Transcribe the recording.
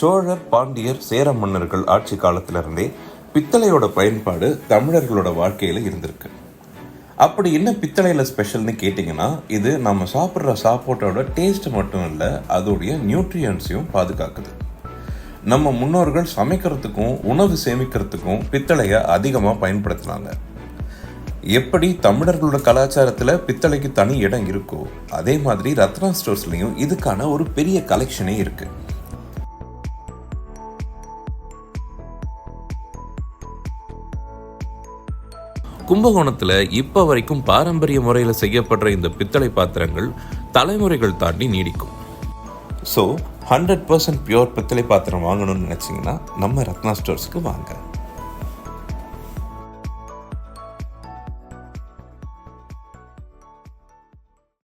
சோழர் பாண்டியர் சேர மன்னர்கள் ஆட்சி காலத்திலிருந்தே பித்தளையோட பயன்பாடு தமிழர்களோட வாழ்க்கையில் இருந்திருக்கு. அப்படி என்ன பித்தளையில் ஸ்பெஷல்னு கேட்டிங்கன்னா இது நம்ம சாப்பிட்ற சாப்பாட்டோட டேஸ்ட் மட்டும் இல்லை அதோடைய நியூட்ரியன்ஸையும் பாதுகாக்குது. நம்ம முன்னோர்கள் சமைக்கிறதுக்கும் உணவு சேமிக்கிறதுக்கும் பித்தளையை அதிகமாக பயன்படுத்தினாங்க. எப்படி தமிழர்களோட கலாச்சாரத்தில் பித்தளைக்கு தனி இடம் இருக்கோ அதே மாதிரி ரத்னா ஸ்டோர்ஸ்லேயும் இதுக்கான ஒரு பெரிய கலெக்ஷனே இருக்குது கும்பகோணத்தில் இப்போ வரைக்கும் பாரம்பரிய முறையில் செய்யப்படுற இந்த பித்தளை பாத்திரங்கள் தலைமுறைகள் தாண்டி நீடிக்கும். ஸோ ஹண்ட்ரட் பர்சன்ட் பியோர் பித்தளை பாத்திரம் வாங்கணும்னு நினச்சிங்கன்னா நம்ம ரத்னா ஸ்டோர்ஸுக்கு வாங்க.